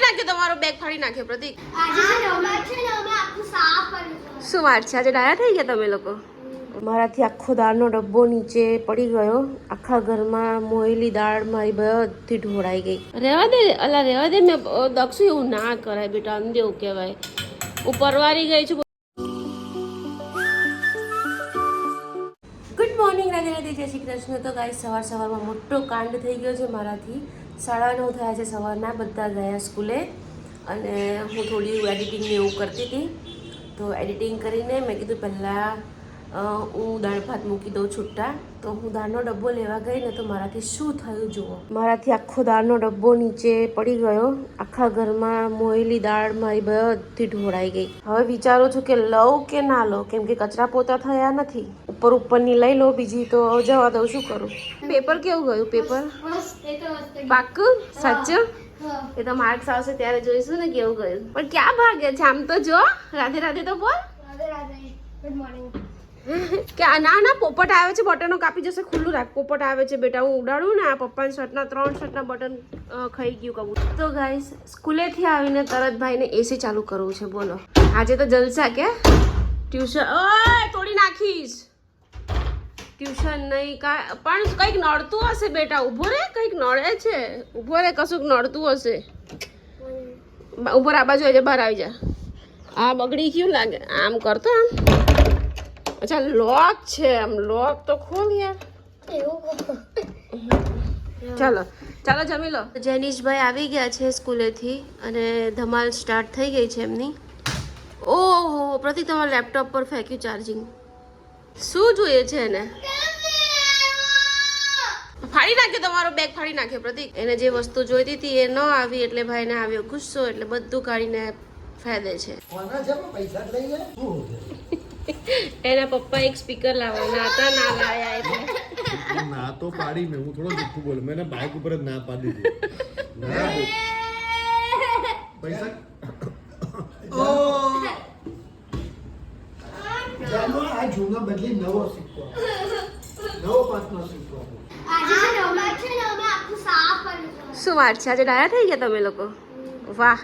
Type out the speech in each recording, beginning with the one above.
ફાડી નાખ્યો તમારો બેગ ફાડી નાખ્યો પ્રતિક. આજે છે ને અમે છે ને અમે આખું સાફ કર્યું શું વાત છે? આજે ડાયા થઈ ગયા તમે લોકો? મારાથી આખો દાળનો ડબ્બો નીચે પડી ગયો. આખા ઘરમાં મોયેલી દાળ મારી બધી ઢોળાઈ ગઈ. રહેવા દે અલા રહેવા દે. મેં દક્ષુ એવું ના કરાય બેટા અંધે એવું કહેવાય. હું પરવારી ગઈ છું. ગુડ મોર્નિંગ રાધે રાધે જય શ્રી કૃષ્ણ. તો ગાય સવાર સવારમાં મોટો કાંડ થઈ ગયો છે મારાથી. સાડા નવ થયા છે, સવારના બધા ગયા સ્કૂલે અને હું થોડી એડિટિંગ ને એવું કરતી હતી. તો એડિટિંગ કરીને મેં કીધું પહેલાં હું દાળ ભાત મૂકી દઉં છૂટા, તો હું દાળનો ડબ્બો લેવા ગઈ ને તો મારાથી શું થયું જુઓ? મારાથી આખો દાળનો ડબ્બો નીચે પડી ગયો. આખા ઘરમાં મોયેલી દાળ મારી બધી ઢોળાઈ ગઈ. હવે વિચારો છું કે લઉં કે ના લઉં? કેમ કે કચરા પોતા થયા નથી. ઉપર ઉપરની લઈ લો, બીજી તો જવા દઉં, શું કરું? પેપર કેવું ગયું, પેપર? પાક્કું? સાચું? એ તો માર્ક્સ આવશે ત્યારે જોઈશું ને કેવું ગયું. પણ ક્યાં ભાગે છે? આમ તો જો, રાધે રાધે તો બોલ. રાધે રાધે. ગુડ મોર્નિંગ કે ના ના પોપટ આવે છે બટનો કાપી જશે ખુલ્લું રાખ. પોપટ આવે છે બેટા હું ઉડાડું ને આ પપ્પાના શર્ટના ત્રણ શર્ટના બટન ખાઈ ગયું કબૂતર. તો ગાઈસ સ્કૂલેથી આવીને તરત ભાઈને એસી ચાલુ કરવું છે બોલો. આજે તો જલસા કે? ટ્યુશન ઓય તોડી નાખીશ. ટ્યુશન નહીં કા પણ કંઈક નડતું હશે બેટા ઊભો રે કંઈક નડે છે. ઊભો રે કશુંક નડતું હશે. ઊભો ઉપર આ બાજુ આજે બહાર આવી જા. આ બગડી ગયું લાગે આમ કરતો આમ. અચ્છા લોક છે આમ લોક તો ખોલ યાર ચાલો ચાલો જમી લો. જેનીશભાઈ આવી ગયા છે સ્કૂલેથી અને ધમાલ સ્ટાર્ટ થઈ ગઈ છે એમની. ઓહો પ્રતિક તમારા લેપટોપ પર ફેંક્યું ચાર્જિંગ. શું જોઈએ છે એને? ફાડી નાખ્યો તમારો બેગ ફાડી નાખ્યો પ્રતિક. એને જે વસ્તુ જોઈતી હતી એ ન આવી એટલે ભાઈને આવ્યો ગુસ્સો એટલે બધું કાઢીને ફેદે છે. પૈસા લઈ જાય? એના પપ્પા એક સ્પીકર લાવવાના હતા ના લાયા એટલે ના તો પાડી મેં. હું થોડો જુઠ્ઠું બોલું. મેં બાઇક ઉપર જ ના પાડી દીધી. ના પૈસા? જાનો આ જૂનો બદલી નવો સિક્કો નવો પાંચનો સિક્કો આજે છે ને અમે છે ને અમે આખું સાફ કર્યું શું વાત છે? આજે ડાયા થઈ ગયા તમે લોકો? વાહ.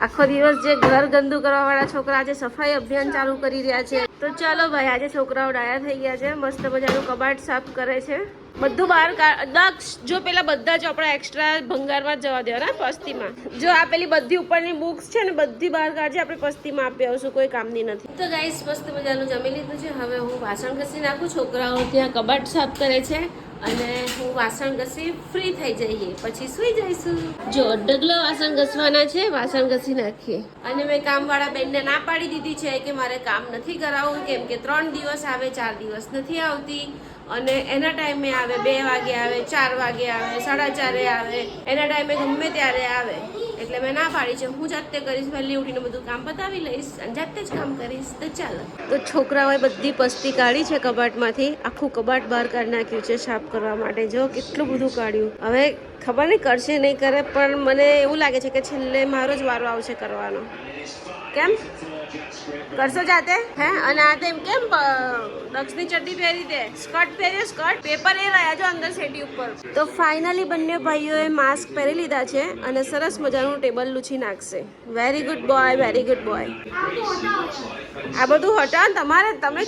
આખો દિવસ જે ઘર ગંદુ કરવા વાળા છોકરા આજે સફાઈ અભિયાન ચાલુ કરી રહ્યા છે. તો ચાલો ભાઈ, આજે છોકરાઓ ડાયા થઈ ગયા છે, મસ્ત મજાનું કબાટ સાફ કરે છે. બધું બહાર દક્ષ, જો પેલા બધા જ આપણા એક્સ્ટ્રા ભંગારમાં જવા દેવાના પસ્તીમાં. જો આ પેલી બધી ઉપરની બુક્સ છે ને, બધી બહાર કાઢજે, આપણે પસ્તીમાં આપી આવશું, કોઈ કામની નથી. તો ગાઈસ મસ્ત મજાનું જમી લીધું છે. હવે હું વાસણ ઘસી નાખું. છોકરાઓ ત્યાં કબાટ સાફ કરે છે. અને હું વાસણ ઘસી ફ્રી થઈ જઈએ. પછી સુઈ જઈશું. જો ડગલો વાસણ ઘસવાના છે વાસણ ઘસી નાખીએ. અને મેં કામવાળા બેનને ના પાડી દીધી છે કે મારે કામ નથી કરાવવું કેમ કે ત્રણ દિવસ આવે ચાર દિવસ નથી આવતી. અને એના ટાઈમે આવે બે વાગે આવે ચાર વાગે આવે સાડા ચારે આવે. એના ટાઈમે ગમે ત્યારે આવે. એટલે મેં ના પાડી છે. હું જાતે કરીશ વહેલી ઉઠીને બધું કામ પતાવી લઈશ અને જાતે જ કામ કરીશ. તો ચાલ. તો છોકરાઓએ બધી પસ્તી કાઢી છે કબાટમાંથી. આખું કબાટ બહાર કાઢી નાખ્યું છે સાફ કરવા માટે. જો, કેટલું બધું કાઢ્યું. હવે ખબર નહીં, કરશે નહીં, કરે, પણ મને એવું લાગે છે કે છેલ્લે મારો જ વારો આવશે કરવાનો. કેમ? કરશો જાતે? હે? અને આ તેમ કેમ દક્ષની ચડ્ડી પહેરી દે? સ્કર્ટ પહેર્યો, સ્કર્ટ? પેપર એ રહ્યા જો અંદર સેટી ઉપર. તો ફાઇનલી બંને ભાઈઓએ માસ્ક પહેરી લીધા છે અને સરસ મજાનું ટેબલ લૂછી નાખશે. Very good boy very good boy આ બધું હટાવ તમારે, તમે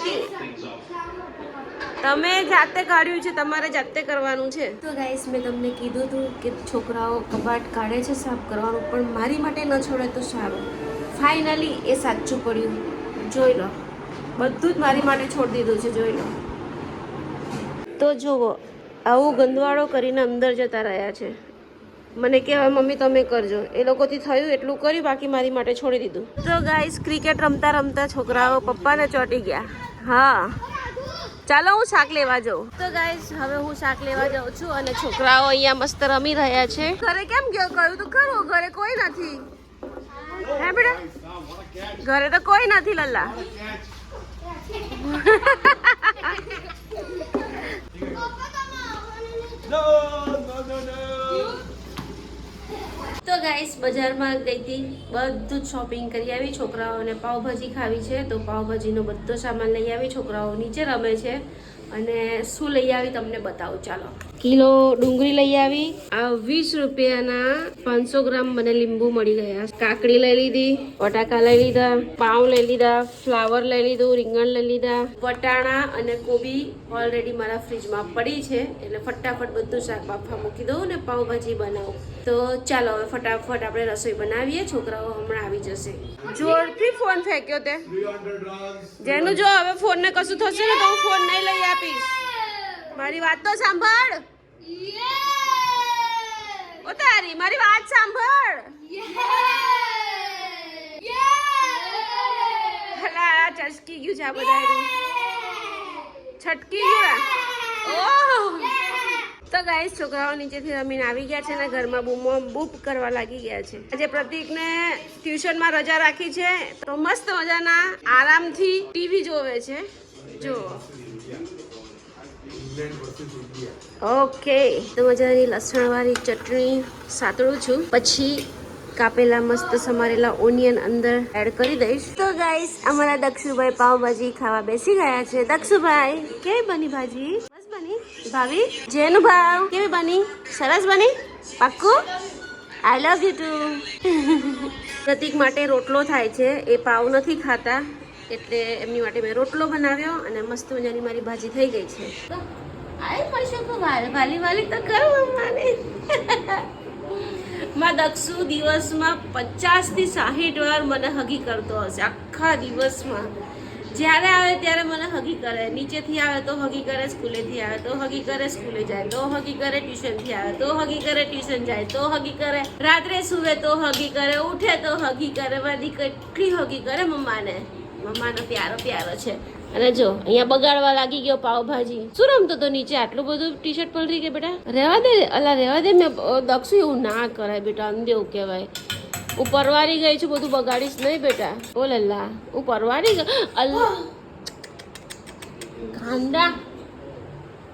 તમે જાતે કાઢ્યું છે, તમારે જાતે કરવાનું છે? તો ગાઈસ મેં તમને કીધું હતું કે છોકરાઓ કબાટ કાઢે છે, સાફ કરવાનું, પણ મારી માટે ન છોડે તો સારું. ફાઇનલી એ સાચું પડ્યું. જોઈ લો. બધું જ મારી માટે છોડી દીધું છે, જોઈ લો. તો જુઓ, આવું ગંદવાળો કરીને અંદર જતા રહ્યા છે. મને કહેવાય, મમ્મી, તમે કરજો. એ લોકોથી થયું એટલું કર્યું, બાકી મારી માટે છોડી દીધું. તો ગાઈસ ક્રિકેટ રમતા રમતા છોકરાઓ પપ્પાને ચોંટી ગયા. હા. ચાલો હું શાક લેવા જાઉં. તો ગાઈસ હવે હું શાક લેવા જાઉં છું અને છોકરાઓ અહીંયા મસ્ત રમી રહ્યા છે. ઘરે કેમ ગયો? કહ્યું તું ખરું ઘરે કોઈ નથી. હે બેટા? ઘરે તો કોઈ નથી લલ્લા. તો ગાઈસ બજારમાં ગઈ હતી બધું જ શોપિંગ કરી આવી. છોકરાઓને પાવભાજી ખાવી છે, તો પાવભાજીનો બધો સામાન લઈ આવી. છોકરાઓ નીચે રમે છે. અને શું લઈ આવી તમને બતાવું. ચાલો. કિલો ડુંગળી લઈ આવી. આ વીસ રૂપિયાના પાંચસો ગ્રામ મને લીંબુ મળી ગયા. કાકડી લઈ લીધી, બટાકા લઈ લીધા, પાઉં લઈ લીધા, ફ્લાવર લઈ લીધું, રીંગણ લઈ લીધા. વટાણા અને કોબી ઓલરેડી મારા ફ્રીજમાં પડી છે, એટલે ફટાફટ બધું શાક બાફા મૂકી દઉં ને પાઉંભાજી બનાવું. તો ચાલો હવે ફટાફટ આપણે રસોઈ બનાવીએ, છોકરાઓ હમણાં આવી જશે. જોરથી ફોન ફેંક્યો તે. જેનું જો હવે ફોનને કશું થશે ને તો હું ફોન નહીં લઈ આપીશ. મારી વાત તો સાંભળ. ઓ તારી મારી વાત સાંભળ. હલા ચસકી ગયું છે આ બધા છટકી ગયું ઓહ! તો ગાઈસ છોકરાઓ નીચેથી રમીને આવી ગયા છે ને ઘરમાં બૂમો બૂપ કરવા લાગી ગયા છે. આજે પ્રતિકને ટ્યુશનમાં રજા રાખી છે. તો મસ્ત મજાના આરામથી ટીવી જોવે છે. જો ઓકે તો મજાની લસણવાળી ચટણી સાતળું છું. પછી કાપેલા મસ્ત સમારેલા ઓનિયન અંદર એડ કરી દઈશ. તો ગાઈસ અમારા દક્ષુભાઈ પાવભાજી ખાવા બેસી ગયા છે. દક્ષુભાઈ, કેવી બની ભાજી? બસ બની. ભાભી, જેનું ભાવ? કેવી બની? સરસ બની? પાક્કું? I love you too Pratik માટે રોટલો થાય છે. એ પાવ નથી ખાતા. એટલે એમની માટે મેં રોટલો બનાવ્યો અને મસ્ત મજાની મારી ભાજી થઈ ગઈ છે. આય પડશે તો વાલે વાલી વાલી તો કરો મારે માં દક્ષુ દિવસમાં પચાસથી સાહીઠ વાર મને હગી કરતો હશે, આખા દિવસમાં. જ્યારે આવે ત્યારે મને હગી કરે. નીચેથી આવે તો હગી કરે, સ્કૂલેથી આવે તો હગી કરે, સ્કૂલે જાય તો હગી કરે, ટ્યુશનથી આવે તો હગી કરે, ટ્યુશન જાય તો હગી કરે. રાત્રે સુવે તો હગી કરે, ઉઠે તો હગી કરે બધી કેટલી હગી કરે મમ્માને. મમ્માનો પ્યારો પ્યારો છે. અને જો, અહીંયા બગાડવા લાગી ગયો પાવભાજી શું રમતો તો નીચે? આટલું બધું ટી શર્ટ પલરી કે બેટા? રહેવા દે, અલા, રહેવા દે, મેં દક્ષુ એવું ના કરાય બેટા અંધેવું કહેવાય. હું પરવારી ગઈ છું, બધું બગાડીશ નહીં બેટા. બોલ અલ્લા હું પરવારી ગઈ. અલ્લા ગાંડા.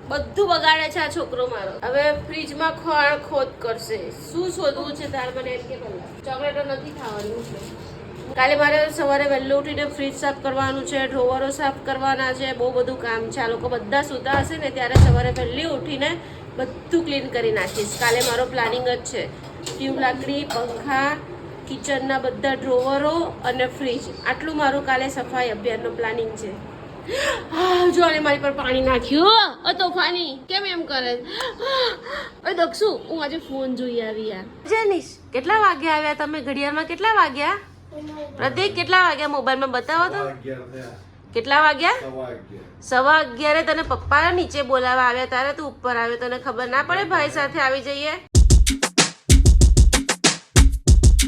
બધું બગાડે છે આ છોકરો મારો. હવે ફ્રીજમાં ખોળ ખોદ કરશે. શું શોધવું છે તાર મને એમ કે ચોકલેટો નથી ખાવાની. કાલે મારે સવારે વહેલું ઉઠીને ફ્રીજ સાફ કરવાનું છે, ડ્રોવરો સાફ કરવાના છે, બહુ બધું કામ છે. આ લોકો બધા સૂતા હશે ને ત્યારે સવારે વહેલી ઉઠીને બધું ક્લીન કરી નાખીશ. કાલે મારો પ્લાનિંગ જ છે. ટ્યુબ લાકડી, પંખા કિચનના બધા ડ્રોવરો અને ફ્રીજ આટલું મારું કાલે સફાઈ અભિયાનનું પ્લાનિંગ છે. જો અને મારી પર પાણી નાખ્યું. અ તોફાની. કેમ એમ કરે? અરે દક્ષુ, હું આજે ફોન જોઈ આવી યાર. જેનિશ, કેટલા વાગ્યા આવ્યા તમે? ઘડિયાળમાં કેટલા વાગ્યા? પ્રતિક કેટલા વાગ્યા મોબાઈલમાં બતાવો તો? કેટલા વાગ્યા? સવા અગિયારે. તને પપ્પા નીચે બોલાવવા આવ્યા તારે તું ઉપર આવ્યો તને ખબર ના પડે ભાઈ સાથે આવી જઈએ?